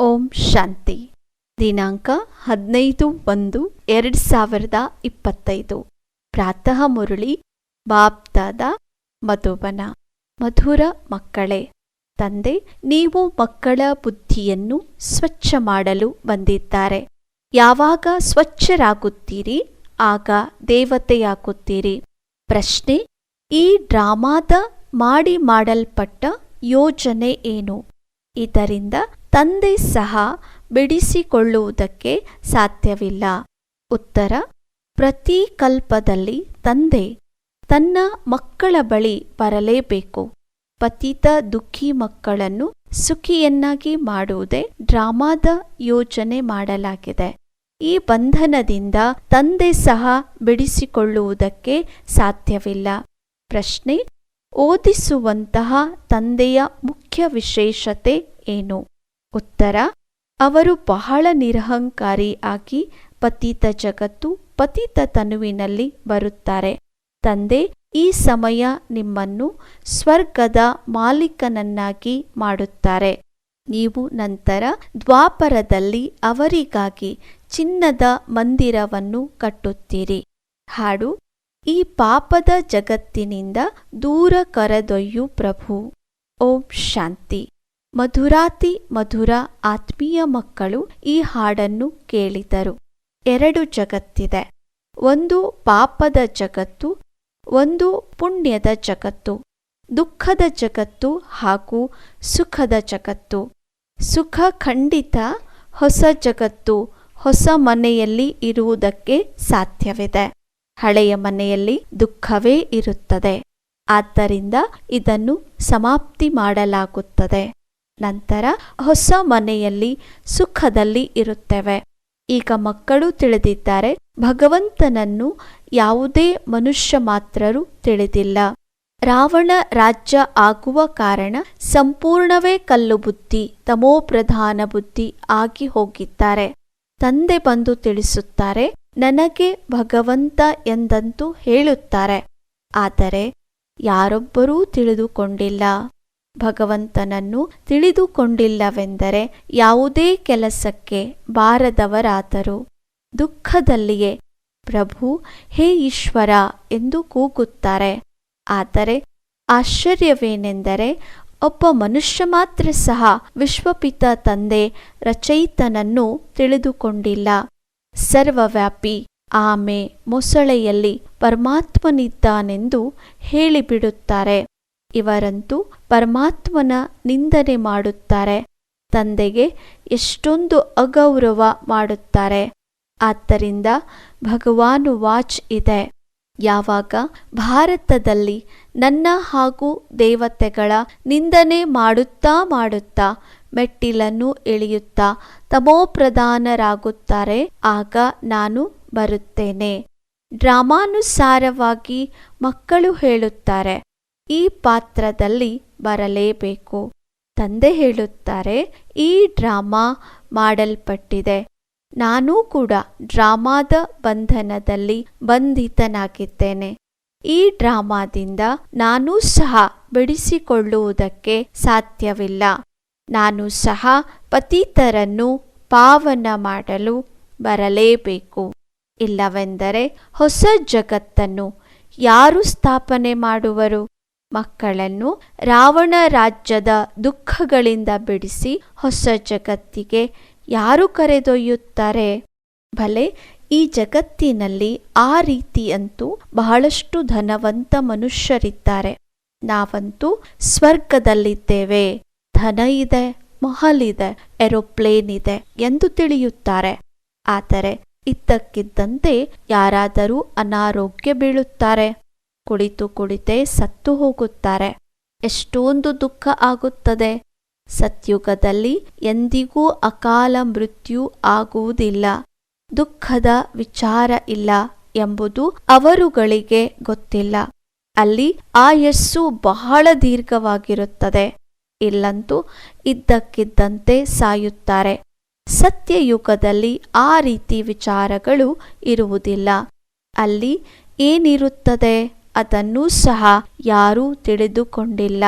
ಓಂ ಶಾಂತಿ. ದಿನಾಂಕ ಹದಿನೈದು ಒಂದು ಎರಡು ಸಾವಿರದ ಇಪ್ಪತ್ತೈದು. ಪ್ರಾತಃ ಮುರಳಿ ಬಾಬ್ದಾದ ಮಧುಬನ. ಮಧುರ ಮಕ್ಕಳೇ, ತಂದೆ, ನೀವು ಮಕ್ಕಳ ಬುದ್ಧಿಯನ್ನು ಸ್ವಚ್ಛ ಮಾಡಲು ಬಂದಿದ್ದಾರೆ. ಯಾವಾಗ ಸ್ವಚ್ಛರಾಗುತ್ತೀರಿ, ಆಗ ದೇವತೆಯಾಗುತ್ತೀರಿ. ಪ್ರಶ್ನೆ, ಈ ಡ್ರಾಮಾದ ಮಾಡಿ ಮಾಡಲ್ಪಟ್ಟ ಯೋಜನೆ ಏನು? ಇದರಿಂದ ತಂದೆ ಸಹ ಬಿಡಿಸಿಕೊಳ್ಳುವುದಕ್ಕೆ ಸಾಧ್ಯವಿಲ್ಲ. ಉತ್ತರ, ಪ್ರತಿ ಕಲ್ಪದಲ್ಲಿ ತಂದೆ ತನ್ನ ಮಕ್ಕಳ ಬಳಿ ಬರಲೇಬೇಕು. ಪತಿತ ದುಃಖಿ ಮಕ್ಕಳನ್ನು ಸುಖಿಯನ್ನಾಗಿ ಮಾಡುವುದೇ ಡ್ರಾಮಾದ ಯೋಜನೆ ಮಾಡಲಾಗಿದೆ. ಈ ಬಂಧನದಿಂದ ತಂದೆ ಸಹ ಬಿಡಿಸಿಕೊಳ್ಳುವುದಕ್ಕೆ ಸಾಧ್ಯವಿಲ್ಲ. ಪ್ರಶ್ನೆ, ಓದಿಸುವಂತಹ ತಂದೆಯ ಮುಖ್ಯ ವಿಶೇಷತೆ ಏನು? ಉತ್ತರ, ಅವರು ಬಹಳ ನಿರಹಂಕಾರಿ ಆಗಿ ಪತಿತ ಜಗತ್ತು ಪತಿತ ತನುವಿನಲ್ಲಿ ಬರುತ್ತಾರೆ. ತಂದೆ, ಈ ಸಮಯ ನಿಮ್ಮನ್ನು ಸ್ವರ್ಗದ ಮಾಲೀಕನನ್ನಾಗಿ ಮಾಡುತ್ತಾರೆ. ನೀವು ನಂತರ ದ್ವಾಪರದಲ್ಲಿ ಅವರಿಗಾಗಿ ಚಿನ್ನದ ಮಂದಿರವನ್ನು ಕಟ್ಟುತ್ತೀರಿ. ಹಾಡು, ಈ ಪಾಪದ ಜಗತ್ತಿನಿಂದ ದೂರ ಕರೆದೊಯ್ಯು ಪ್ರಭು. ಓಂ ಶಾಂತಿ. ಮಧುರಾತಿ ಮಧುರ ಆತ್ಮೀಯ ಮಕ್ಕಳು ಈ ಹಾಡನ್ನು ಕೇಳಿದರು. ಎರಡು ಜಗತ್ತಿದೆ. ಒಂದು ಪಾಪದ ಜಗತ್ತು, ಒಂದು ಪುಣ್ಯದ ಜಗತ್ತು, ದುಃಖದ ಜಗತ್ತು ಹಾಗೂ ಸುಖದ ಜಗತ್ತು. ಸುಖ ಖಂಡಿತ ಹೊಸ ಜಗತ್ತು, ಹೊಸ ಮನೆಯಲ್ಲಿ ಇರುವುದಕ್ಕೆ ಸಾಧ್ಯವಿದೆ. ಹಳೆಯ ಮನೆಯಲ್ಲಿ ದುಃಖವೇ ಇರುತ್ತದೆ. ಆದ್ದರಿಂದ ಇದನ್ನು ಸಮಾಪ್ತಿ ಮಾಡಲಾಗುತ್ತದೆ. ನಂತರ ಹೊಸ ಮನೆಯಲ್ಲಿ ಸುಖದಲ್ಲಿ ಇರುತ್ತೇವೆ. ಈಗ ಮಕ್ಕಳು ತಿಳಿದಿದ್ದಾರೆ, ಭಗವಂತನನ್ನು ಯಾವುದೇ ಮನುಷ್ಯ ಮಾತ್ರರು ತಿಳಿದಿಲ್ಲ. ರಾವಣ ರಾಜ್ಯ ಆಗುವ ಕಾರಣ ಸಂಪೂರ್ಣವೇ ಕಲ್ಲು ಬುದ್ಧಿ ತಮೋಪ್ರಧಾನ ಬುದ್ಧಿ ಆಗಿ ಹೋಗಿದ್ದಾರೆ. ತಂದೆ ಬಂದು ತಿಳಿಸುತ್ತಾರೆ, ನನಗೆ ಭಗವಂತ ಎಂದಂತೂ ಹೇಳುತ್ತಾರೆ. ಆದರೆ ಯಾರೊಬ್ಬರೂ ತಿಳಿದುಕೊಂಡಿಲ್ಲ. ಭಗವಂತನನ್ನು ತಿಳಿದುಕೊಂಡಿಲ್ಲವೆಂದರೆ ಯಾವುದೇ ಕೆಲಸಕ್ಕೆ ಬಾರದವರಾದರು. ದುಃಖದಲ್ಲಿಯೇ ಪ್ರಭು, ಹೇ ಈಶ್ವರ ಎಂದು ಕೂಗುತ್ತಾರೆ. ಆದರೆ ಆಶ್ಚರ್ಯವೇನೆಂದರೆ ಒಬ್ಬ ಮನುಷ್ಯ ಮಾತ್ರ ಸಹ ವಿಶ್ವಪಿತ ತಂದೆ ರಚಯಿತನನ್ನು ತಿಳಿದುಕೊಂಡಿಲ್ಲ. ಸರ್ವವ್ಯಾಪಿ ಆಮೆ ಮೊಸಳೆಯಲ್ಲಿ ಪರಮಾತ್ಮನಿದ್ದಾನೆಂದು ಹೇಳಿಬಿಡುತ್ತಾರೆ. ಇವರಂತೂ ಪರಮಾತ್ಮನ ನಿಂದನೆ ಮಾಡುತ್ತಾರೆ. ತಂದೆಗೆ ಎಷ್ಟೊಂದು ಅಗೌರವ ಮಾಡುತ್ತಾರೆ. ಆದ್ದರಿಂದ ಭಗವಾನು ವಾಚ್ ಇದೆ. ಯಾವಾಗ? ಭಾರತದಲ್ಲಿ ನನ್ನ ಹಾಗೂ ದೇವತೆಗಳ ನಿಂದನೆ ಮಾಡುತ್ತಾ ಮಾಡುತ್ತಾ ಮೆಟ್ಟಿಲನ್ನು ಇಳಿಯುತ್ತಾ ತಮೋಪ್ರಧಾನರಾಗುತ್ತಾರೆ, ಆಗ ನಾನು ಬರುತ್ತೇನೆ. ಡ್ರಾಮಾನುಸಾರವಾಗಿ ಮಕ್ಕಳು ಹೇಳುತ್ತಾರೆ. ಈ ಪಾತ್ರದಲ್ಲಿ ಬರಲೇಬೇಕು. ತಂದೆ ಹೇಳುತ್ತಾರೆ, ಈ ಡ್ರಾಮಾ ಮಾಡಲ್ಪಟ್ಟಿದೆ. ನಾನೂ ಕೂಡ ಡ್ರಾಮಾದ ಬಂಧನದಲ್ಲಿ ಬಂಧಿತನಾಗಿದ್ದೇನೆ. ಈ ಡ್ರಾಮಾದಿಂದ ನಾನೂ ಸಹ ಬಿಡಿಸಿಕೊಳ್ಳುವುದಕ್ಕೆ ಸಾಧ್ಯವಿಲ್ಲ. ನಾನು ಸಹ ಪತಿತರನ್ನು ಪಾವನ ಮಾಡಲು ಬರಲೇಬೇಕು. ಇಲ್ಲವೆಂದರೆ ಹೊಸ ಜಗತ್ತನ್ನು ಯಾರು ಸ್ಥಾಪನೆ ಮಾಡುವರು? ಮಕ್ಕಳನ್ನು ರಾವಣ ರಾಜ್ಯದ ದುಃಖಗಳಿಂದ ಬಿಡಿಸಿ ಹೊಸ ಜಗತ್ತಿಗೆ ಯಾರು ಕರೆದೊಯ್ಯುತ್ತಾರೆ? ಭಲೆ, ಈ ಜಗತ್ತಿನಲ್ಲಿ ಆ ರೀತಿಯಂತೂ ಬಹಳಷ್ಟು ಧನವಂತ ಮನುಷ್ಯರಿದ್ದಾರೆ. ನಾವಂತೂ ಸ್ವರ್ಗದಲ್ಲಿದ್ದೇವೆ. ಧನ ಇದೆ, ಮಹಲ್ ಇದೆ, ಏರೋಪ್ಲೇನ್ ಇದೆ ಎಂದು ತಿಳಿಯುತ್ತಾರೆ. ಆದರೆ, ಇದ್ದಕ್ಕಿದ್ದಂತೆ ಯಾರಾದರೂ ಅನಾರೋಗ್ಯ ಬೀಳುತ್ತಾರೆ. ಕುಳಿತು ಕುಳಿತೇ ಸತ್ತು ಹೋಗುತ್ತಾರೆ. ಎಷ್ಟೊಂದು ದುಃಖ ಆಗುತ್ತದೆ. ಸತ್ಯುಗದಲ್ಲಿ ಎಂದಿಗೂ ಅಕಾಲ ಮೃತ್ಯು ಆಗುವುದಿಲ್ಲ. ದುಃಖದ ವಿಚಾರ ಇಲ್ಲ ಎಂಬುದು ಅವರುಗಳಿಗೆ ಗೊತ್ತಿಲ್ಲ. ಅಲ್ಲಿ ಆಯಸ್ಸು ಬಹಳ ದೀರ್ಘವಾಗಿರುತ್ತದೆ. ಇಲ್ಲಂತೂ ಇದ್ದಕ್ಕಿದ್ದಂತೆ ಸಾಯುತ್ತಾರೆ. ಸತ್ಯಯುಗದಲ್ಲಿ ಆ ರೀತಿ ವಿಚಾರಗಳು ಇರುವುದಿಲ್ಲ. ಅಲ್ಲಿ ಏನಿರುತ್ತದೆ? ಅದನ್ನೂ ಸಹ ಯಾರೂ ತಿಳಿದುಕೊಂಡಿಲ್ಲ.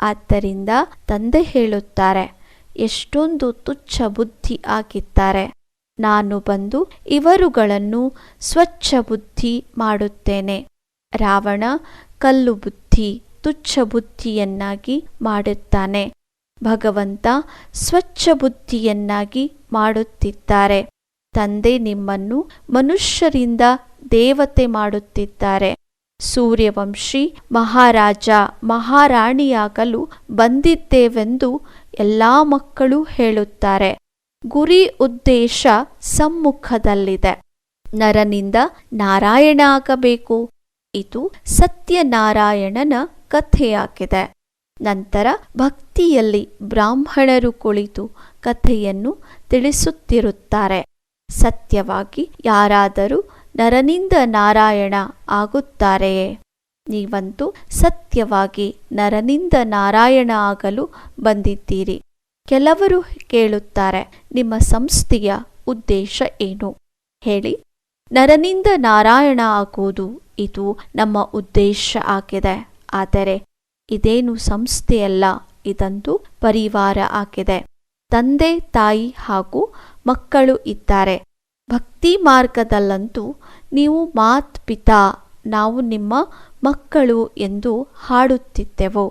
ಆದ್ದರಿಂದ ತಂದೆ ಹೇಳುತ್ತಾರೆ, ಎಷ್ಟೊಂದು ತುಚ್ಛ ಬುದ್ಧಿ ಆಗಿದ್ದಾರೆ ನಾನು ಬಂದು ಇವರುಗಳನ್ನು ಸ್ವಚ್ಛ ಬುದ್ಧಿ ಮಾಡುತ್ತೇನೆ. ರಾವಣ ಕಲ್ಲು ಬುದ್ಧಿ, ತುಚ್ಛ ಬುದ್ಧಿಯನ್ನಾಗಿ ಮಾಡುತ್ತಾನೆ. ಭಗವಂತ ಸ್ವಚ್ಛ ಬುದ್ಧಿಯನ್ನಾಗಿ ಮಾಡುತ್ತಿದ್ದಾರೆ. ತಂದೆ ನಿಮ್ಮನ್ನು ಮನುಷ್ಯರಿಂದ ದೇವತೆ ಮಾಡುತ್ತಿದ್ದಾರೆ. ಸೂರ್ಯವಂಶಿ ಮಹಾರಾಜ ಮಹಾರಾಣಿಯಾಗಲು ಬಂದಿದ್ದೇವೆಂದು ಎಲ್ಲ ಮಕ್ಕಳು ಹೇಳುತ್ತಾರೆ. ಗುರಿ ಉದ್ದೇಶ ಸಮ್ಮುಖದಲ್ಲಿದೆ. ನರನಿಂದ ನಾರಾಯಣ ಆಗಬೇಕು. ಇದು ಸತ್ಯನಾರಾಯಣನ ಕಥೆಯಾಗಿದೆ. ನಂತರ ಭಕ್ತಿಯಲ್ಲಿ ಬ್ರಾಹ್ಮಣರು ಕುಳಿತು ಕಥೆಯನ್ನು ತಿಳಿಸುತ್ತಿರುತ್ತಾರೆ. ಸತ್ಯವಾಗಿ ಯಾರಾದರೂ ನರನಿಂದ ನಾರಾಯಣ ಆಗುತ್ತಾರೆಯೇ? ನೀವಂತೂ ಸತ್ಯವಾಗಿ ನರನಿಂದ ನಾರಾಯಣ ಆಗಲು ಬಂದಿದ್ದೀರಿ. ಕೆಲವರು ಕೇಳುತ್ತಾರೆ, ನಿಮ್ಮ ಸಂಸ್ಥೆಯ ಉದ್ದೇಶ ಏನು? ಹೇಳಿ. ನರನಿಂದ ನಾರಾಯಣ ಆಗುವುದು ಇದು ನಮ್ಮ ಉದ್ದೇಶ ಆಗಿದೆ. ಆದರೆ ಇದೇನು ಸಂಸ್ಥೆಯಲ್ಲ, ಇದಂತೂ ಪರಿವಾರ ಆಗಿದೆ. ತಂದೆ, ತಾಯಿ ಹಾಗೂ ಮಕ್ಕಳು ಇದ್ದಾರೆ. ಭಕ್ತಿ ಮಾರ್ಗದಲ್ಲಂತೂ ನೀವು ಮಾತ್ ಪಿತಾ, ನಾವು ನಿಮ್ಮ ಮಕ್ಕಳು ಎಂದು ಹಾಡುತ್ತಿದ್ದೆವು.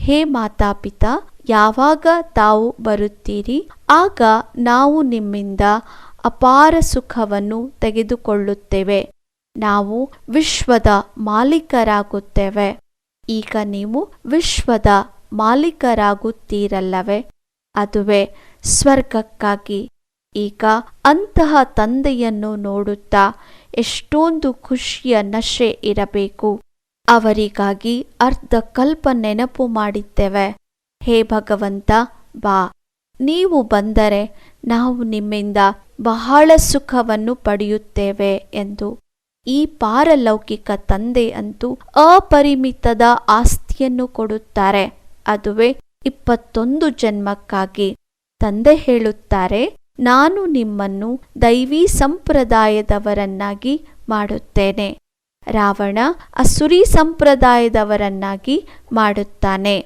ಹೇ ಮಾತಾಪಿತಾ ಯಾವಾಗ ತಾವು ಬರುತ್ತೀರಿ? ಆಗ ನಾವು ನಿಮ್ಮಿಂದ ಅಪಾರ ಸುಖವನ್ನು ತೆಗೆದುಕೊಳ್ಳುತ್ತೇವೆ. ನಾವು ವಿಶ್ವದ ಮಾಲೀಕರಾಗುತ್ತೇವೆ. ಈಗ ನೀವು ವಿಶ್ವದ ಮಾಲೀಕರಾಗುತ್ತೀರಲ್ಲವೇ? ಅದುವೇ ಸ್ವರ್ಗಕ್ಕಾಗಿ. ಈಗ ಅಂತಹ ತಂದೆಯನ್ನು ನೋಡುತ್ತಾ ಎಷ್ಟೊಂದು ಖುಷಿಯ ನಶೆ ಇರಬೇಕು. ಅವರಿಗಾಗಿ ಅರ್ಧ ಕಲ್ಪ ನೆನಪು ಮಾಡಿದ್ದೇವೆ. ಹೇ ಭಗವಂತ, ಬಾ. ನೀವು ಬಂದರೆ ನಾವು ನಿಮ್ಮಿಂದ ಬಹಳ ಸುಖವನ್ನು ಪಡೆಯುತ್ತೇವೆ ಎಂದು. ಈ ಪಾರಲೌಕಿಕ ತಂದೆ ಅಂತೂ ಅಪರಿಮಿತದ ಆಸ್ತಿಯನ್ನು ಕೊಡುತ್ತಾರೆ. ಅದುವೇ ಇಪ್ಪತ್ತೊಂದು ಜನ್ಮಕ್ಕಾಗಿ ತಂದೆ ಹೇಳುತ್ತಾರೆ ನಾನು ನಿಮ್ಮನ್ನು ದೈವಿ ಸಂಪ್ರದಾಯದವರನ್ನಾಗಿ ಮಾಡುತ್ತೇನೆ. ರಾವಣ ಅಸುರಿ ಸಂಪ್ರದಾಯದವರನ್ನಾಗಿ ಮಾಡುತ್ತಾನೆ.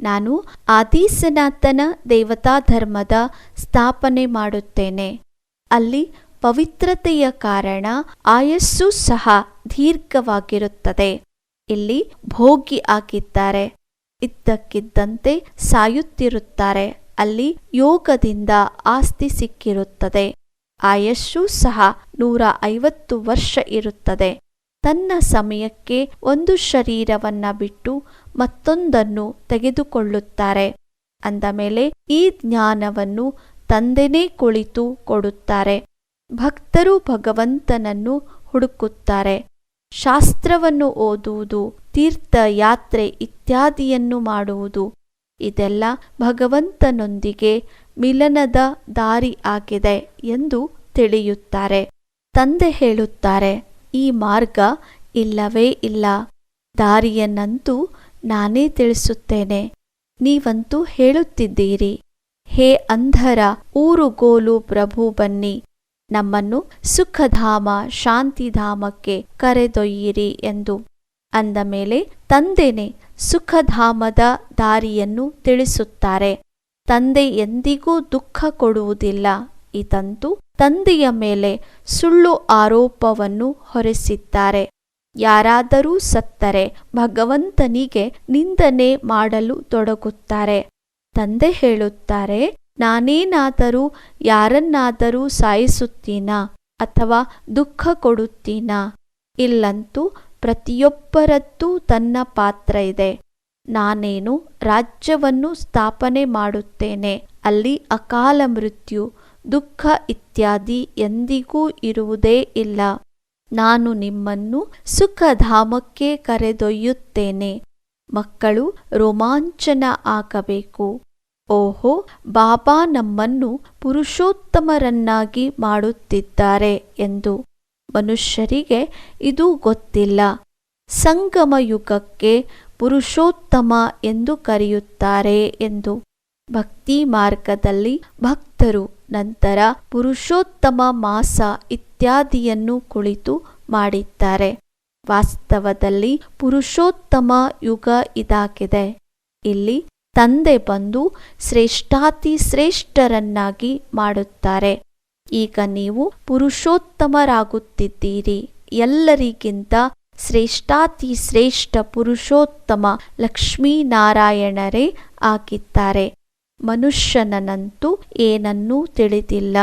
ನಾನು ಆದಿಸನಾತನ ದೇವತಾ ಧರ್ಮದ ಸ್ಥಾಪನೆ ಮಾಡುತ್ತೇನೆ. ಅಲ್ಲಿ ಪವಿತ್ರತೆಯ ಕಾರಣ ಆಯಸ್ಸು ಸಹ ದೀರ್ಘವಾಗಿರುತ್ತದೆ. ಇಲ್ಲಿ ಭೋಗಿ ಆಗಿದ್ದಾರೆ. ಇದ್ದಕ್ಕಿದ್ದಂತೆ ಸಾಯುತ್ತಿರುತ್ತಾರೆ. ಅಲ್ಲಿ ಯೋಗದಿಂದ ಆಸ್ತಿ ಸಿಕ್ಕಿರುತ್ತದೆ. ಆಯಸ್ಸು ಸಹ ನೂರ ಐವತ್ತು ವರ್ಷ ಇರುತ್ತದೆ. ತನ್ನ ಸಮಯಕ್ಕೆ ಒಂದು ಶರೀರವನ್ನ ಬಿಟ್ಟು ಮತ್ತೊಂದನ್ನು ತೆಗೆದುಕೊಳ್ಳುತ್ತಾರೆ. ಅಂದ ಮೇಲೆ ಈ ಜ್ಞಾನವನ್ನು ತಂದೆನೇ ಕುಳಿತು ಕೊಡುತ್ತಾರೆ. ಭಕ್ತರು ಭಗವಂತನನ್ನು ಹುಡುಕುತ್ತಾರೆ. ಶಾಸ್ತ್ರವನ್ನು ಓದುವುದು, ತೀರ್ಥಯಾತ್ರೆ ಇತ್ಯಾದಿಯನ್ನು ಮಾಡುವುದು ಇದೆಲ್ಲ ಭಗವಂತನೊಂದಿಗೆ ಮಿಲನದ ದಾರಿ ಆಗಿದೆ ಎಂದು ತಿಳಿಯುತ್ತಾರೆ. ತಂದೆ ಹೇಳುತ್ತಾರೆ, ಈ ಮಾರ್ಗ ಇಲ್ಲವೇ ಇಲ್ಲ. ದಾರಿಯನ್ನಂತೂ ನಾನೇ ತಿಳಿಸುತ್ತೇನೆ. ನೀವಂತೂ ಹೇಳುತ್ತಿದ್ದೀರಿ. ಹೇ ಅಂಧರ, ಊರುಗೋಲು ಪ್ರಭು ಬನ್ನಿ. ನಮ್ಮನ್ನು ಸುಖಧಾಮ, ಶಾಂತಿಧಾಮಕ್ಕೆ ಕರೆದೊಯ್ಯಿರಿ ಎಂದು ಅಂದ ಮೇಲೆ ತಂದೆನೆ ಸುಖಧಾಮದ ದಾರಿಯನ್ನು ತಿಳಿಸುತ್ತಾರೆ. ತಂದೆ ಎಂದಿಗೂ ದುಃಖ ಕೊಡುವುದಿಲ್ಲ. ಇದಂತೂ ತಂದೆಯ ಮೇಲೆ ಸುಳ್ಳು ಆರೋಪವನ್ನು ಹೊರಿಸಿದ್ದಾರೆ. ಯಾರಾದರೂ ಸತ್ತರೆ ಭಗವಂತನಿಗೆ ನಿಂದನೆ ಮಾಡಲು ತೊಡಗುತ್ತಾರೆ. ತಂದೆ ಹೇಳುತ್ತಾರೆ, ನಾನೇನಾದರೂ ಯಾರನ್ನಾದರೂ ಸಾಯಿಸುತ್ತೀನಾ ಅಥವಾ ದುಃಖ ಕೊಡುತ್ತೀನಾ? ಇಲ್ಲಂತೂ ಪ್ರತಿಯೊಬ್ಬರದ್ದೂ ತನ್ನ ಪಾತ್ರ ಇದೆ. ನಾನೇನು ರಾಜ್ಯವನ್ನು ಸ್ಥಾಪನೆ ಮಾಡುತ್ತೇನೆ, ಅಲ್ಲಿ ಅಕಾಲ ಮೃತ್ಯು, ದುಃಖ ಇತ್ಯಾದಿ ಎಂದಿಗೂ ಇರುವುದೇ ಇಲ್ಲ. ನಾನು ನಿಮ್ಮನ್ನು ಸುಖಧಾಮಕ್ಕೆ ಕರೆದೊಯ್ಯುತ್ತೇನೆ. ಮಕ್ಕಳು ರೋಮಾಂಚನ ಆಗಬೇಕು. ಓಹೋ, ಬಾಬಾ ನಮ್ಮನ್ನು ಪುರುಷೋತ್ತಮರನ್ನಾಗಿ ಮಾಡುತ್ತಿದ್ದಾರೆ ಎಂದು ಮನುಷ್ಯರಿಗೆ ಇದು ಗೊತ್ತಿಲ್ಲ. ಸಂಗಮ ಯುಗಕ್ಕೆ ಪುರುಷೋತ್ತಮ ಎಂದು ಕರೆಯುತ್ತಾರೆ ಎಂದು ಭಕ್ತಿ ಮಾರ್ಗದಲ್ಲಿ ಭಕ್ತರು ನಂತರ ಪುರುಷೋತ್ತಮ ಮಾಸ ಇತ್ಯಾದಿಯನ್ನು ಕುಳಿತು ಮಾಡಿದ್ದಾರೆ. ವಾಸ್ತವದಲ್ಲಿ ಪುರುಷೋತ್ತಮ ಯುಗ ಇದಾಗಿದೆ. ಇಲ್ಲಿ ತಂದೆ ಬಂದು ಶ್ರೇಷ್ಠಾತಿ ಶ್ರೇಷ್ಠರನ್ನಾಗಿ ಮಾಡುತ್ತಾರೆ. ಈಗ ನೀವು ಪುರುಷೋತ್ತಮರಾಗುತ್ತಿದ್ದೀರಿ. ಎಲ್ಲರಿಗಿಂತ ಶ್ರೇಷ್ಠಾತಿ ಶ್ರೇಷ್ಠ ಪುರುಷೋತ್ತಮ ಲಕ್ಷ್ಮೀನಾರಾಯಣರೇ ಆಗಿದ್ದಾರೆ. ಮನುಷ್ಯನಂತೂ ಏನನ್ನೂ ತಿಳಿದಿಲ್ಲ.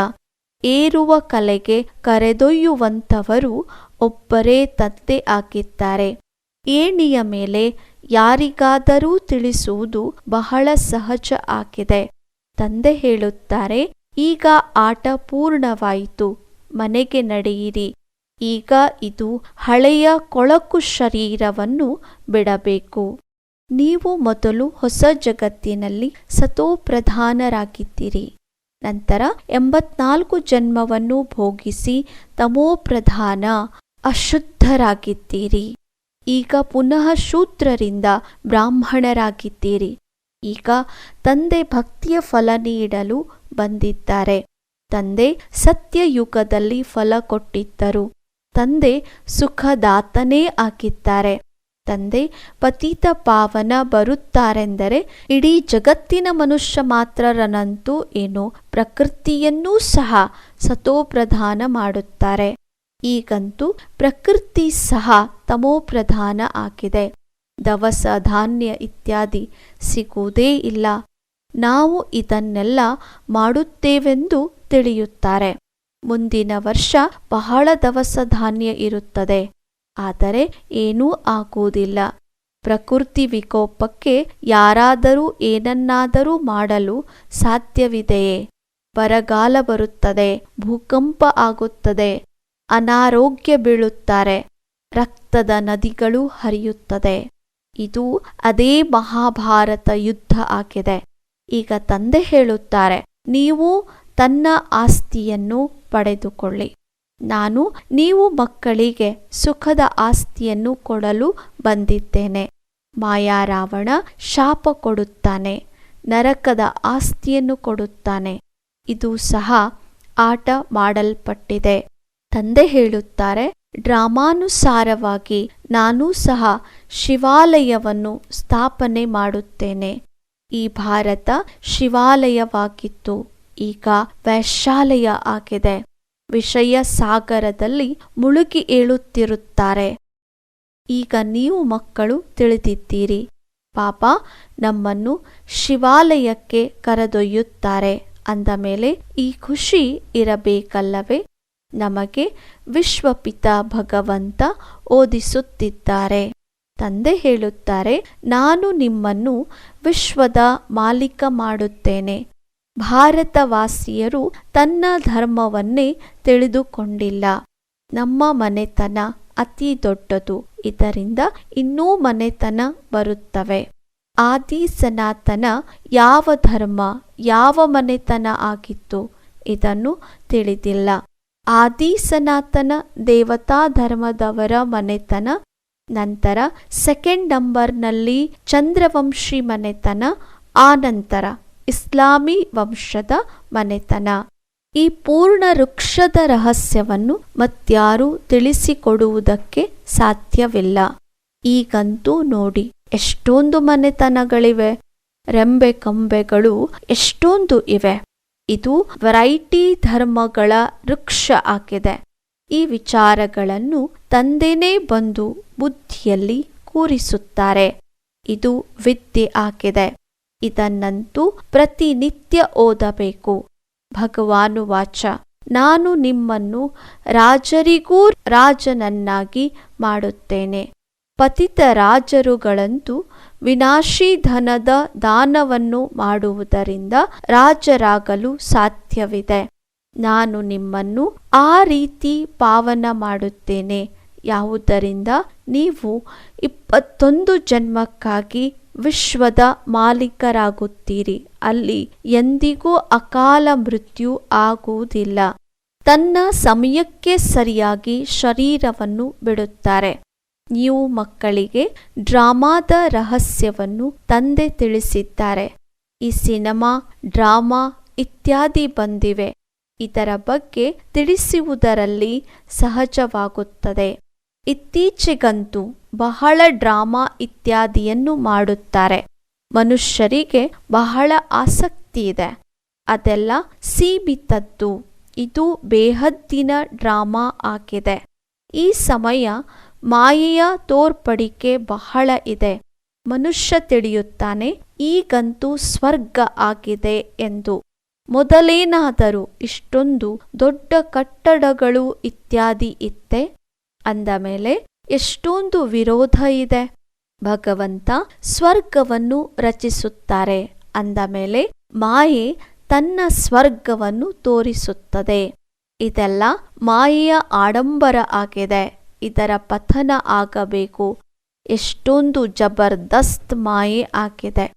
ಏರುವ ಕಲೆಗೆ ಕರೆದೊಯ್ಯುವಂಥವರು ಒಬ್ಬರೇ ತಂದೆ ಆಗಿದ್ದಾರೆ. ಏಣಿಯ ಮೇಲೆ ಯಾರಿಗಾದರೂ ತಿಳಿಸುವುದು ಬಹಳ ಸಹಜ ಆಗಿದೆ. ತಂದೆ ಹೇಳುತ್ತಾರೆ ಈಗ ಆಟ ಪೂರ್ಣವಾಯಿತು. ಮನೆಗೆ ನಡೆಯಿರಿ. ಈಗ ಇದು ಹಳೆಯ ಕೊಳಕು ಶರೀರವನ್ನು ಬಿಡಬೇಕು. ನೀವು ಮೊದಲು ಹೊಸ ಜಗತ್ತಿನಲ್ಲಿ ಸತೋಪ್ರಧಾನರಾಗಿದ್ದೀರಿ. ನಂತರ ಎಂಬತ್ನಾಲ್ಕು ಜನ್ಮವನ್ನು ಭೋಗಿಸಿ ತಮೋಪ್ರಧಾನ, ಅಶುದ್ಧರಾಗಿದ್ದೀರಿ. ಈಗ ಪುನಃ ಶೂದ್ರರಿಂದ ಬ್ರಾಹ್ಮಣರಾಗಿದ್ದೀರಿ. ಈಗ ತಂದೆ ಭಕ್ತಿಯ ಫಲ ನೀಡಲು ಬಂದಿದ್ದಾರೆ. ತಂದೆ ಸತ್ಯಯುಗದಲ್ಲಿ ಫಲ ಕೊಟ್ಟಿದ್ದರು. ತಂದೆ ಸುಖದಾತನೇ ಆಗಿದ್ದಾರೆ. ತಂದೆ ಪತಿತ ಪಾವನ ಬರುತ್ತಾರೆಂದರೆ ಇಡೀ ಜಗತ್ತಿನ ಮನುಷ್ಯ ಮಾತ್ರರನಂತೂ ಏನು ಪ್ರಕೃತಿಯನ್ನೂ ಸಹ ಸತೋಪ್ರಧಾನ ಮಾಡುತ್ತಾರೆ. ಈಗಂತೂ ಪ್ರಕೃತಿ ಸಹ ತಮೋಪ್ರಧಾನ ಆಗಿದೆ. ದವಸ, ಧಾನ್ಯ ಇತ್ಯಾದಿ ಸಿಗುವುದೇ ಇಲ್ಲ. ನಾವು ಇದನ್ನೆಲ್ಲ ಮಾಡುತ್ತೇವೆಂದು ತಿಳಿಯುತ್ತಾರೆ. ಮುಂದಿನ ವರ್ಷ ಬಹಳ ದವಸ ಧಾನ್ಯ ಇರುತ್ತದೆ. ಆದರೆ ಏನೂ ಆಗುವುದಿಲ್ಲ. ಪ್ರಕೃತಿ ವಿಕೋಪಕ್ಕೆ ಯಾರಾದರೂ ಏನನ್ನಾದರೂ ಮಾಡಲು ಸಾಧ್ಯವಿದೆಯೇ? ಬರಗಾಲ ಬರುತ್ತದೆ, ಭೂಕಂಪ ಆಗುತ್ತದೆ, ಅನಾರೋಗ್ಯ ಬೀಳುತ್ತಾರೆ, ರಕ್ತದ ನದಿಗಳು ಹರಿಯುತ್ತದೆ. ಇದು ಅದೇ ಮಹಾಭಾರತ ಯುದ್ಧ ಆಗಿದೆ. ಈಗ ತಂದೆ ಹೇಳುತ್ತಾರೆ, ನೀವು ತನ್ನ ಆಸ್ತಿಯನ್ನು ಪಡೆದುಕೊಳ್ಳಿ. ನಾನು ನೀವು ಮಕ್ಕಳಿಗೆ ಸುಖದ ಆಸ್ತಿಯನ್ನು ಕೊಡಲು ಬಂದಿದ್ದೇನೆ. ಮಾಯಾರಾವಣ ಶಾಪ ಕೊಡುತ್ತಾನೆ, ನರಕದ ಆಸ್ತಿಯನ್ನು ಕೊಡುತ್ತಾನೆ. ಇದು ಸಹ ಆಟ ಮಾಡಲ್ಪಟ್ಟಿದೆ. ತಂದೆ ಹೇಳುತ್ತಾರೆ ಡ್ರಾಮಾನುಸಾರವಾಗಿ ನಾನೂ ಸಹ ಶಿವಾಲಯವನ್ನು ಸ್ಥಾಪನೆ ಮಾಡುತ್ತೇನೆ. ಈ ಭಾರತ ಶಿವಾಲಯವಾಗಿತ್ತು. ಈಗ ವೈಶಾಲಯ ಆಗಿದೆ. ವಿಷಯ ಸಾಗರದಲ್ಲಿ ಮುಳುಗಿ ಏಳುತ್ತಿರುತ್ತಾರೆ. ಈಗ ನೀವು ಮಕ್ಕಳು ತಿಳಿದಿದ್ದೀರಿ. ಪಾಪ ನಮ್ಮನ್ನು ಶಿವಾಲಯಕ್ಕೆ ಕರೆದೊಯ್ಯುತ್ತಾರೆ. ಅಂದ ಮೇಲೆ ಈ ಖುಷಿ ಇರಬೇಕಲ್ಲವೇ? ನಮಗೆ ವಿಶ್ವಪಿತ ಭಗವಂತ ಓದಿಸುತ್ತಿದ್ದಾರೆ. ತಂದೆ ಹೇಳುತ್ತಾರೆ, ನಾನು ನಿಮ್ಮನ್ನು ವಿಶ್ವದ ಮಾಲೀಕ ಮಾಡುತ್ತೇನೆ. ಭಾರತವಾಸಿಯರು ತನ್ನ ಧರ್ಮವನ್ನೇ ತಿಳಿದುಕೊಂಡಿಲ್ಲ. ನಮ್ಮ ಮನೆತನ ಅತಿ ದೊಡ್ಡದು. ಇದರಿಂದ ಇನ್ನೂ ಮನೆತನ ಬರುತ್ತವೆ. ಆದಿ ಸನಾತನ ಯಾವ ಧರ್ಮ, ಯಾವ ಮನೆತನ ಆಗಿತ್ತು, ಇದನ್ನು ತಿಳಿದಿಲ್ಲ. ಆದಿ ಸನಾತನ ದೇವತಾ ಧರ್ಮದವರ ಮನೆತನ, ನಂತರ ಸೆಕೆಂಡ್ ನಂಬರ್ನಲ್ಲಿ ಚಂದ್ರವಂಶಿ ಮನೆತನ ಆನಂತರ ಇಸ್ಲಾಮಿ ವಂಶದ ಮನೆತನ. ಈ ಪೂರ್ಣ ವೃಕ್ಷದ ರಹಸ್ಯವನ್ನು ಮತ್ಯಾರೂ ತಿಳಿಸಿಕೊಡುವುದಕ್ಕೆ ಸಾಧ್ಯವಿಲ್ಲ. ಈಗಂತೂ ನೋಡಿ, ಎಷ್ಟೊಂದು ಮನೆತನಗಳಿವೆ. ರೆಂಬೆ ಕಂಬೆಗಳು ಎಷ್ಟೊಂದು ಇವೆ. ಇದು ವೆರೈಟಿ ಧರ್ಮಗಳ ವೃಕ್ಷ ಆಗಿದೆ. ಈ ವಿಚಾರಗಳನ್ನು ತಂದೆನೇ ಬಂದು ಬುದ್ಧಿಯಲ್ಲಿ ಕೂರಿಸುತ್ತಾರೆ. ಇದು ವಿದ್ಯೆ ಆಗಿದೆ. ಇದನ್ನಂತೂ ಪ್ರತಿನಿತ್ಯ ಓದಬೇಕು. ಭಗವಾನು ವಾಚ, ನಾನು ನಿಮ್ಮನ್ನು ರಾಜರಿಗೂ ರಾಜನನ್ನಾಗಿ ಮಾಡುತ್ತೇನೆ. ಪತಿತ ರಾಜರುಗಳಂತೂ ವಿನಾಶಿ ಧನದ ದಾನವನ್ನು ಮಾಡುವುದರಿಂದ ರಾಜರಾಗಲು ಸಾಧ್ಯವಿದೆ. ನಾನು ನಿಮ್ಮನ್ನು ಆ ರೀತಿ ಪಾವನ ಮಾಡುತ್ತೇನೆ. ಯಾವುದರಿಂದ? ನೀವು ಇಪ್ಪತ್ತೊಂದು ಜನ್ಮಕ್ಕಾಗಿ ವಿಶ್ವದ ಮಾಲೀಕರಾಗುತ್ತೀರಿ. ಅಲ್ಲಿ ಎಂದಿಗೂ ಅಕಾಲ ಮೃತ್ಯು ಆಗುವುದಿಲ್ಲ. ತನ್ನ ಸಮಯಕ್ಕೆ ಸರಿಯಾಗಿ ಶರೀರವನ್ನು ಬಿಡುತ್ತಾರೆ. ನೀವು ಮಕ್ಕಳಿಗೆ ಡ್ರಾಮಾದ ರಹಸ್ಯವನ್ನು ತಂದೆ ತಿಳಿಸಿದ್ದಾರೆ. ಈ ಸಿನಿಮಾ, ಡ್ರಾಮಾ ಇತ್ಯಾದಿ ಬಂದಿವೆ. ಇದರ ಬಗ್ಗೆ ತಿಳಿಸುವುದರಲ್ಲಿ ಸಹಜವಾಗುತ್ತದೆ. ಇತ್ತೀಚೆಗಂತೂ ಬಹಳ ಡ್ರಾಮಾ ಇತ್ಯಾದಿಯನ್ನು ಮಾಡುತ್ತಾರೆ. ಮನುಷ್ಯರಿಗೆ ಬಹಳ ಆಸಕ್ತಿ ಇದೆ. ಅದೆಲ್ಲ ಸೀಮಿತದ್ದು. ಇದು ಬೇಹದ್ದಿನ ಡ್ರಾಮಾ ಆಗಿದೆ. ಈ ಸಮಯ ಮಾಯೆಯ ತೋರ್ಪಡಿಕೆ ಬಹಳ ಇದೆ. ಮನುಷ್ಯ ತಿಳಿಯುತ್ತಾನೆ, ಈಗಂತೂ ಸ್ವರ್ಗ ಆಗಿದೆ ಎಂದು. ಮೊದಲೇನಾದರೂ ಇಷ್ಟೊಂದು ದೊಡ್ಡ ಕಟ್ಟಡಗಳು ಇತ್ಯಾದಿ ಇತ್ತೆ? ಅಂದ ಮೇಲೆ, ಎಷ್ಟೊಂದು ವಿರೋಧ ಇದೆ. ಭಗವಂತ ಸ್ವರ್ಗವನ್ನು ರಚಿಸುತ್ತಾರೆ. ಅಂದ ಮೇಲೆ, ಮಾಯೆ ತನ್ನ ಸ್ವರ್ಗವನ್ನು ತೋರಿಸುತ್ತದೆ. ಇದೆಲ್ಲ ಮಾಯೆಯ ಆಡಂಬರ ಆಗಿದೆ. ಇದರ ಪತನ ಆಗಬೇಕು. ಎಷ್ಟೊಂದು ಜಬರ್ದಸ್ತ್ ಮಾಯೆ ಆಗಿದೆ.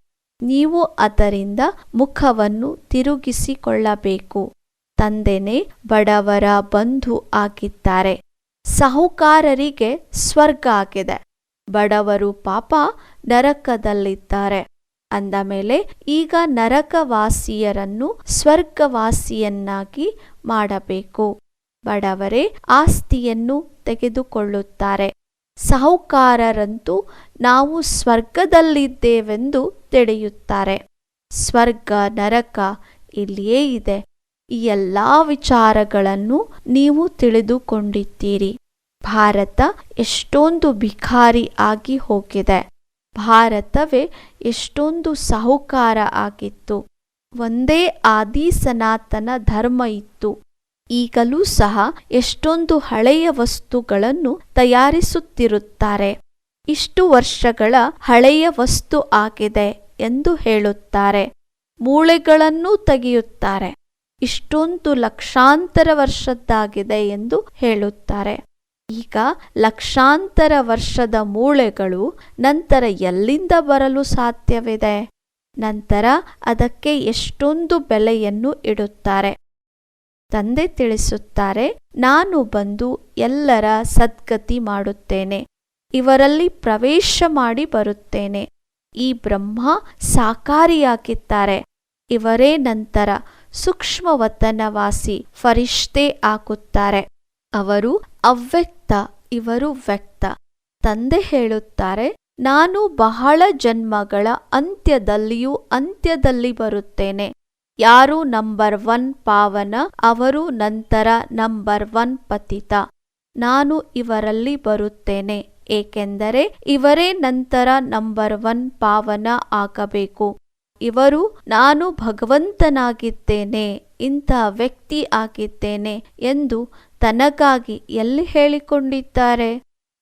ನೀವು ಅದರಿಂದ ಮುಖವನ್ನು ತಿರುಗಿಸಿಕೊಳ್ಳಬೇಕು. ತಂದೆನೇ ಬಡವರ ಬಂಧು ಆಗಿದ್ದಾರೆ. ಸಾಹುಕಾರರಿಗೆ ಸ್ವರ್ಗ ಆಗಿದೆ. ಬಡವರು ಪಾಪ ನರಕದಲ್ಲಿದ್ದಾರೆ. ಅಂದ ಮೇಲೆ ಈಗ ನರಕವಾಸಿಯರನ್ನು ಸ್ವರ್ಗವಾಸಿಯನ್ನಾಗಿ ಮಾಡಬೇಕು. ಬಡವರೇ, ಆಸ್ತಿಯನ್ನು ತೆಗೆದುಕೊಳ್ಳುತ್ತಾರೆ. ಸಾಹುಕಾರರಂತೂ ನಾವು ಸ್ವರ್ಗದಲ್ಲಿದ್ದೇವೆಂದು ತಿಳಿಯುತ್ತಾರೆ. ಸ್ವರ್ಗ, ನರಕ ಇಲ್ಲಿಯೇ ಇದೆ. ಈ ಎಲ್ಲ ವಿಚಾರಗಳನ್ನು ನೀವು ತಿಳಿದುಕೊಂಡಿದ್ದೀರಿ. ಭಾರತ ಎಷ್ಟೊಂದು ಭಿಖಾರಿ ಆಗಿ ಹೋಗಿದೆ. ಭಾರತವೇ ಎಷ್ಟೊಂದು ಸಾಹುಕಾರ ಆಗಿತ್ತು. ಒಂದೇ ಆದಿ ಸನಾತನ ಧರ್ಮ ಇತ್ತು. ಈಗಲೂ ಸಹ ಎಷ್ಟೊಂದು ಹಳೆಯ ವಸ್ತುಗಳನ್ನು ತಯಾರಿಸುತ್ತಿರುತ್ತಾರೆ. ಇಷ್ಟು ವರ್ಷಗಳ ಹಳೆಯ ವಸ್ತು ಆಗಿದೆ ಎಂದು ಹೇಳುತ್ತಾರೆ. ಮೂಳೆಗಳನ್ನೂ ತೆಗೆಯುತ್ತಾರೆ. ಇಷ್ಟೊಂದು ಲಕ್ಷಾಂತರ ವರ್ಷದ್ದಾಗಿದೆ ಎಂದು ಹೇಳುತ್ತಾರೆ. ಈಗ ಲಕ್ಷಾಂತರ ವರ್ಷದ ಮೂಳೆಗಳು ನಂತರ ಎಲ್ಲಿಂದ ಬರಲು ಸಾಧ್ಯವಿದೆ? ನಂತರ ಅದಕ್ಕೆ ಎಷ್ಟೊಂದು ಬೆಲೆಯನ್ನು ಇಡುತ್ತಾರೆ. ತಂದೆ ತಿಳಿಸುತ್ತಾರೆ, ನಾನು ಬಂದು ಎಲ್ಲರ ಸದ್ಗತಿ ಮಾಡುತ್ತೇನೆ. ಇವರಲ್ಲಿ ಪ್ರವೇಶ ಮಾಡಿ ಬರುತ್ತೇನೆ. ಈ ಬ್ರಹ್ಮ ಸಾಕಾರಿಯಾಗಿದ್ದಾರೆ. ಇವರೇ ನಂತರ ಸೂಕ್ಷ್ಮವತನವಾಸಿ ಫರಿಷ್ಠೆ ಹಾಕುತ್ತಾರೆ ಅವರು ಅವ್ಯಕ್ತ, ಇವರು ವ್ಯಕ್ತ. ತಂದೆ ಹೇಳುತ್ತಾರೆ, ನಾನು ಬಹಳ ಜನ್ಮಗಳ ಅಂತ್ಯದಲ್ಲಿಯೂ ಅಂತ್ಯದಲ್ಲಿ ಬರುತ್ತೇನೆ. ಯಾರು ನಂಬರ್ ಒನ್ ಪಾವನ, ಅವರು ನಂತರ ನಂಬರ್ ಒನ್ ಪತಿತ. ನಾನು ಇವರಲ್ಲಿ ಬರುತ್ತೇನೆ, ಏಕೆಂದರೆ ಇವರೇ ನಂತರ ನಂಬರ್ ಒನ್ ಪಾವನ ಆಗಬೇಕು. ಇವರು ನಾನು ಭಗವಂತನಾಗಿದ್ದೇನೆ, ಇಂಥ ವ್ಯಕ್ತಿ ಆಗಿದ್ದೇನೆ ಎಂದು ತನಗಾಗಿ ಎಲ್ಲಿ ಹೇಳಿಕೊಂಡಿದ್ದಾರೆ?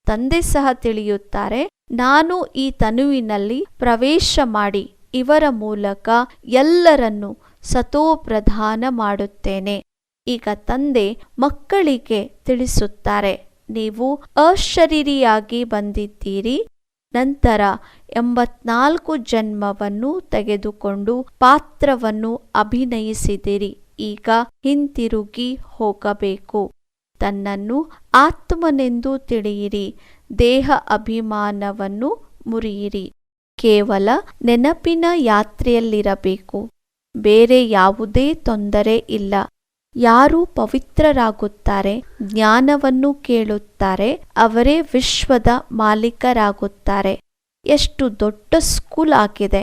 ತಂದೆ ಸಹ ತಿಳಿಯುತ್ತಾರೆ, ನಾನು ಈ ತನುವಿನಲ್ಲಿ ಪ್ರವೇಶ ಮಾಡಿ ಇವರ ಮೂಲಕ ಎಲ್ಲರನ್ನು ಸತೋಪ್ರಧಾನ ಮಾಡುತ್ತೇನೆ. ಈಗ ತಂದೆ ಮಕ್ಕಳಿಗೆ ತಿಳಿಸುತ್ತಾರೆ, ನೀವು ಅಶರೀರಿಯಾಗಿ ಬಂದಿದ್ದೀರಿ. ನಂತರ ಎಂಬತ್ನಾಲ್ಕು ಜನ್ಮವನ್ನು ತೆಗೆದುಕೊಂಡು ಪಾತ್ರವನ್ನು ಅಭಿನಯಿಸಿದಿರಿ. ಈಗ ಹಿಂತಿರುಗಿ ಹೋಗಬೇಕು. ತನ್ನನ್ನು ಆತ್ಮನೆಂದು ತಿಳಿಯಿರಿ. ದೇಹ ಅಭಿಮಾನವನ್ನು ಮುರಿಯಿರಿ. ಕೇವಲ ನೆನಪಿನ ಯಾತ್ರೆಯಲ್ಲಿರಬೇಕು. ಬೇರೆ ಯಾವುದೇ ತೊಂದರೆ ಇಲ್ಲ. ಯಾರು ಪವಿತ್ರರಾಗುತ್ತಾರೆ, ಜ್ಞಾನವನ್ನು ಕೇಳುತ್ತಾರೆ, ಅವರೇ ವಿಶ್ವದ ಮಾಲೀಕರಾಗುತ್ತಾರೆ. ಎಷ್ಟು ದೊಡ್ಡ ಸ್ಕೂಲ್ ಆಗಿದೆ.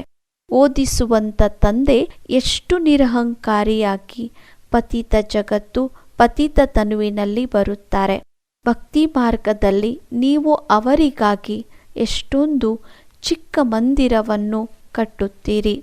ಓದಿಸುವಂತ ತಂದೆ ಎಷ್ಟು ನಿರಹಂಕಾರಿಯಾಗಿ ಪತಿತ ಜಗತ್ತು, ಪತಿತ ತನುವಿನಲ್ಲಿ ಬರುತ್ತಾರೆ. ಭಕ್ತಿ ಮಾರ್ಗದಲ್ಲಿ ನೀವು ಅವರಿಗಾಗಿ ಎಷ್ಟೊಂದು ಚಿಕ್ಕ ಮಂದಿರವನ್ನು ಕಟ್ಟುತ್ತೀರಿ.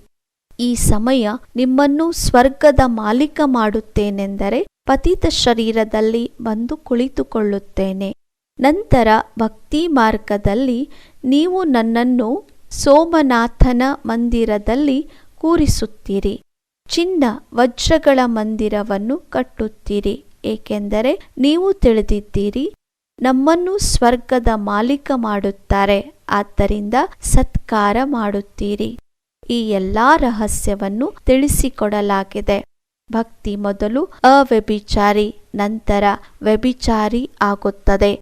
ಈ ಸಮಯ ನಿಮ್ಮನ್ನು ಸ್ವರ್ಗದ ಮಾಲೀಕ ಮಾಡುತ್ತೇನೆಂದರೆ ಪತಿತ ಶರೀರದಲ್ಲಿ ಬಂದು ಕುಳಿತುಕೊಳ್ಳುತ್ತೇನೆ. ನಂತರ ಭಕ್ತಿ ಮಾರ್ಗದಲ್ಲಿ ನೀವು ನನ್ನನ್ನು ಸೋಮನಾಥನ ಮಂದಿರದಲ್ಲಿ ಕೂರಿಸುತ್ತೀರಿ. ಚಿನ್ನ ವಜ್ರಗಳ ಮಂದಿರವನ್ನು ಕಟ್ಟುತ್ತೀರಿ. ಏಕೆಂದರೆ ನೀವು ತಿಳಿದಿದ್ದೀರಿ, ನಮ್ಮನ್ನು ಸ್ವರ್ಗದ ಮಾಲೀಕ ಮಾಡುತ್ತಾರೆ. ಆದ್ದರಿಂದ ಸತ್ಕಾರ ಮಾಡುತ್ತೀರಿ. ಈ ಎಲ್ಲಾ ರಹಸ್ಯವನ್ನು ತಿಳಿಸಿಕೊಡಲಾಗಿದೆ. ಭಕ್ತಿ ಮೊದಲು ಅವ್ಯಭಿಚಾರಿ, ನಂತರ ವ್ಯಭಿಚಾರಿ ಆಗುತ್ತದೆ.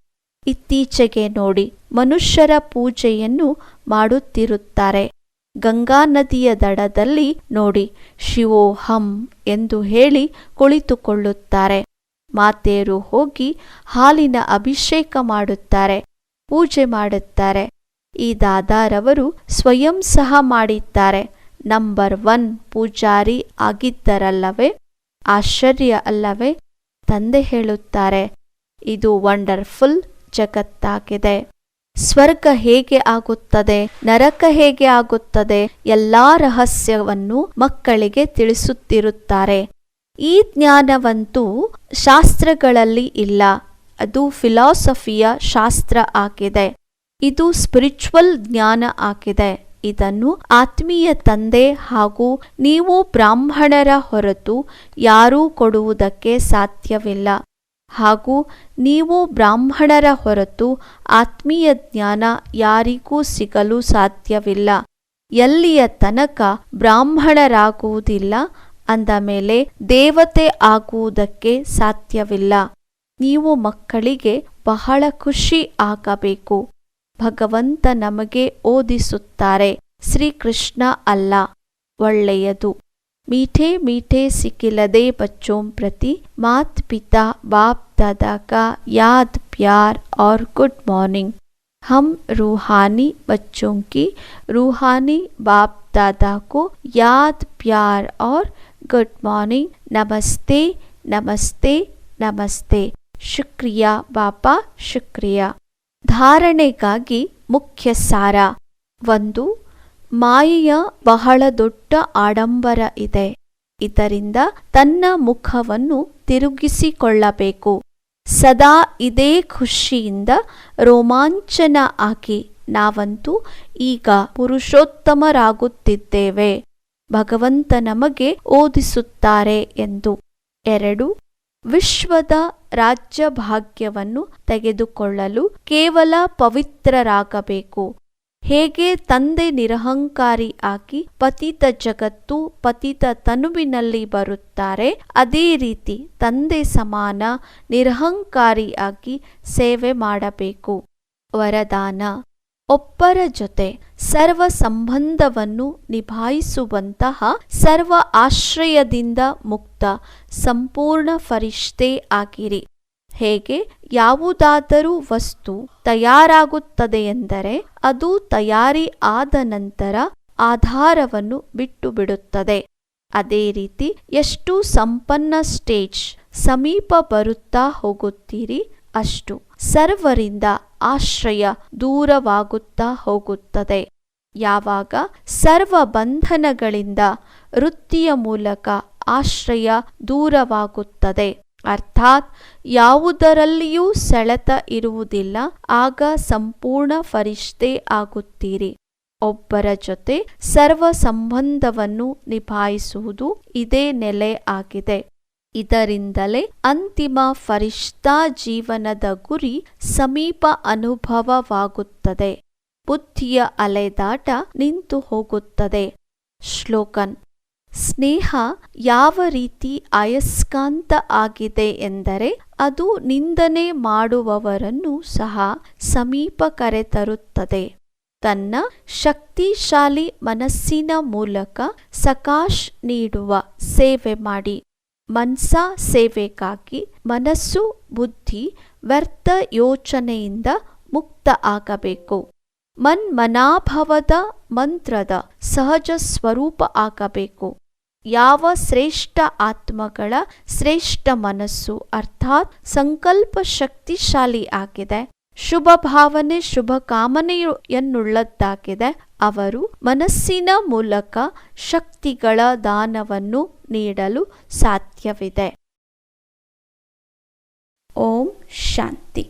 ಇತ್ತೀಚೆಗೆ ನೋಡಿ, ಮನುಷ್ಯರ ಪೂಜೆಯನ್ನು ಮಾಡುತ್ತಿರುತ್ತಾರೆ. ಗಂಗಾ ನದಿಯ ದಡದಲ್ಲಿ ನೋಡಿ, ಶಿವೋಹಂ ಎಂದು ಹೇಳಿ ಕುಳಿತುಕೊಳ್ಳುತ್ತಾರೆ. ಮಾತೆಯರು ಹೋಗಿ ಹಾಲಿನ ಅಭಿಷೇಕ ಮಾಡುತ್ತಾರೆ, ಪೂಜೆ ಮಾಡುತ್ತಾರೆ. ಈ ದಾದಾರವರು ಸ್ವಯಂ ಸಹ ಮಾಡಿದ್ದಾರೆ. ನಂಬರ್ ಒನ್ ಪೂಜಾರಿ ಆಗಿದ್ದರಲ್ಲವೇ? ಆಶ್ಚರ್ಯ ಅಲ್ಲವೇ? ತಂದೆ ಹೇಳುತ್ತಾರೆ, ಇದು ವಂಡರ್ಫುಲ್ ಜಗತ್ತಾಗಿದೆ. ಸ್ವರ್ಗ ಹೇಗೆ ಆಗುತ್ತದೆ, ನರಕ ಹೇಗೆ ಆಗುತ್ತದೆ, ಎಲ್ಲಾ ರಹಸ್ಯವನ್ನು ಮಕ್ಕಳಿಗೆ ತಿಳಿಸುತ್ತಿರುತ್ತಾರೆ. ಈ ಜ್ಞಾನವಂತೂ ಶಾಸ್ತ್ರಗಳಲ್ಲಿ ಇಲ್ಲ. ಅದು ಫಿಲಾಸಫಿಯ ಶಾಸ್ತ್ರ ಆಗಿದೆ. ಇದು ಸ್ಪಿರಿಚುವಲ್ ಜ್ಞಾನ ಆಗಿದೆ. ಇದನ್ನು ಆತ್ಮೀಯ ತಂದೆ ಹಾಗೂ ನೀವು ಬ್ರಾಹ್ಮಣರ ಹೊರತು ಯಾರೂ ಕೊಡುವುದಕ್ಕೆ ಸಾಧ್ಯವಿಲ್ಲ. ಹಾಗೂ ನೀವು ಬ್ರಾಹ್ಮಣರ ಹೊರತು ಆತ್ಮೀಯ ಜ್ಞಾನ ಯಾರಿಗೂ ಸಿಗಲು ಸಾಧ್ಯವಿಲ್ಲ. ಎಲ್ಲಿಯ ತನಕ ಬ್ರಾಹ್ಮಣರಾಗುವುದಿಲ್ಲ ಅಂದ ಮೇಲೆ ದೇವತೆ ಆಗುವುದಕ್ಕೆ ಸಾಧ್ಯವಿಲ್ಲ. ನೀವು ಮಕ್ಕಳಿಗೆ ಬಹಳ ಖುಷಿ ಆಗಬೇಕು. ಭಗವಂತ ನಮಗೆ ಓದಿಸುತ್ತಾರೆ ಶ್ರೀಕೃಷ್ಣ ಅಲ್ಲ ಒಳ್ಳೆಯದು मीठे मीठे सिकिलदे बच्चों प्रति मात पिता बाप दादा का याद प्यार और गुड मॉर्निंग हम रूहानी बच्चों की रूहानी बाप दादा को याद प्यार और गुड मॉर्निंग नमस्ते नमस्ते नमस्ते ಶುಕ್ರಿಯಾ ಬಾಪಾ ಶುಕ್ರಿಯಾ ಧಾರಣೆಗಾಗಿ ಮುಖ್ಯ ಸಾರ. ಒಂದು, ಮಾಯೆಯ ಬಹಳ ದೊಡ್ಡ ಆಡಂಬರ ಇದೆ. ಇದರಿಂದ ತನ್ನ ಮುಖವನ್ನು ತಿರುಗಿಸಿಕೊಳ್ಳಬೇಕು. ಸದಾ ಇದೇ ಖುಷಿಯಿಂದ ರೋಮಾಂಚನ ಆಗಿ ನಾವಂತೂ ಈಗ ಪುರುಷೋತ್ತಮರಾಗುತ್ತಿದ್ದೇವೆ. ಭಗವಂತ ನಮಗೆ ಓದಿಸುತ್ತಾರೆ ಎಂದು. ಎರಡು, ವಿಶ್ವದ ರಾಜ್ಯ ಭಾಗ್ಯವನ್ನು ತೆಗೆದುಕೊಳ್ಳಲು ಕೇವಲ ಪವಿತ್ರರಾಗಬೇಕು. ಹೇಗೆ ತಂದೆ ನಿರಹಂಕಾರಿ ಆಗಿ ಪತಿತ ಜಗತ್ತು ಪತಿತ ತನುವಿನಲ್ಲಿ ಬರುತ್ತಾರೆ, ಅದೇ ರೀತಿ ತಂದೆ ಸಮಾನ ನಿರಹಂಕಾರಿಯಾಗಿ ಸೇವೆ ಮಾಡಬೇಕು. ವರದಾನ ಒಬ್ಬರ ಜೊತೆ ಸರ್ವ ಸಂಬಂಧವನ್ನು ನಿಭಾಯಿಸುವಂತಹ ಸರ್ವ ಆಶ್ರಯದಿಂದ ಮುಕ್ತ ಸಂಪೂರ್ಣ ಫರಿಷ್ಠೆ ಆಗಿರಿ. ಹೇಗೆ? ಯಾವುದಾದರೂ ವಸ್ತು ತಯಾರಾಗುತ್ತದೆಯೆಂದರೆ ಅದು ತಯಾರಿ ಆದ ನಂತರ ಆಧಾರವನ್ನು ಬಿಟ್ಟು ಬಿಡುತ್ತದೆ ಅದೇ ರೀತಿ ಎಷ್ಟು ಸಂಪನ್ನ ಸ್ಟೇಜ್ ಸಮೀಪ ಬರುತ್ತಾ ಹೋಗುತ್ತೀರಿ ಅಷ್ಟು ಸರ್ವರಿಂದ ಆಶ್ರಯ ದೂರವಾಗುತ್ತಾ ಹೋಗುತ್ತದೆ. ಯಾವಾಗ? ಸರ್ವ ಬಂಧನಗಳಿಂದ ವೃತ್ತಿಯ ಮೂಲಕ ಆಶ್ರಯ ದೂರವಾಗುತ್ತದೆ. ಅರ್ಥಾತ್ ಯಾವುದರಲ್ಲಿಯೂ ಸೆಳೆತ ಇರುವುದಿಲ್ಲ, ಆಗ ಸಂಪೂರ್ಣ ಫರಿಷ್ಠೆ ಆಗುತ್ತೀರಿ. ಒಬ್ಬರ ಜೊತೆ ಸರ್ವ ಸಂಬಂಧವನ್ನು ನಿಭಾಯಿಸುವುದು ಇದೇ ನೆಲೆ ಆಗಿದೆ. ಇದರಿಂದಲೇ ಅಂತಿಮ ಫರಿಷ್ಠಾ ಜೀವನದ ಗುರಿ ಸಮೀಪ ಅನುಭವವಾಗುತ್ತದೆ. ಬುದ್ಧಿಯ ಅಲೆದಾಟ ನಿಂತು ಹೋಗುತ್ತದೆ. ಶ್ಲೋಕನ್, ಸ್ನೇಹ ಯಾವ ರೀತಿ ಅಯಸ್ಕಾಂತ ಆಗಿದೆ ಎಂದರೆ ಅದು ನಿಂದನೆ ಮಾಡುವವರನ್ನು ಸಹ ಸಮೀಪ ಕರೆತರುತ್ತದೆ. ತನ್ನ ಶಕ್ತಿಶಾಲಿ ಮನಸ್ಸಿನ ಮೂಲಕ ಸಕಾಶ್ ನೀಡುವ ಸೇವೆ ಮಾಡಿ. ಮನ್ಸ ಸೇವೆಗಾಗಿ ಮನಸ್ಸು, ಬುದ್ಧಿ, ವ್ಯರ್ಥ ಯೋಚನೆಯಿಂದ ಮುಕ್ತ ಆಗಬೇಕು. ಮನ್ಮನಾಭವದ ಮಂತ್ರದ ಸಹಜ ಸ್ವರೂಪ ಆಗಬೇಕು. ಯಾವ ಶ್ರೇಷ್ಠ ಆತ್ಮಗಳ ಶ್ರೇಷ್ಠ ಮನಸ್ಸು ಅರ್ಥಾತ್ ಸಂಕಲ್ಪ ಶಕ್ತಿಶಾಲಿ ಆಗಿದೆ. ಶುಭ ಭಾವನೆ, ಶುಭ ಕಾಮನೆಯನ್ನುಳ್ಳದ್ದಾಗಿದೆ. ಅವರು ಮನಸ್ಸಿನ ಮೂಲಕ ಶಕ್ತಿಗಳ ದಾನವನ್ನು ನೀಡಲು ಸಾಧ್ಯವಿದೆ. ಓಂ ಶಾಂತಿ.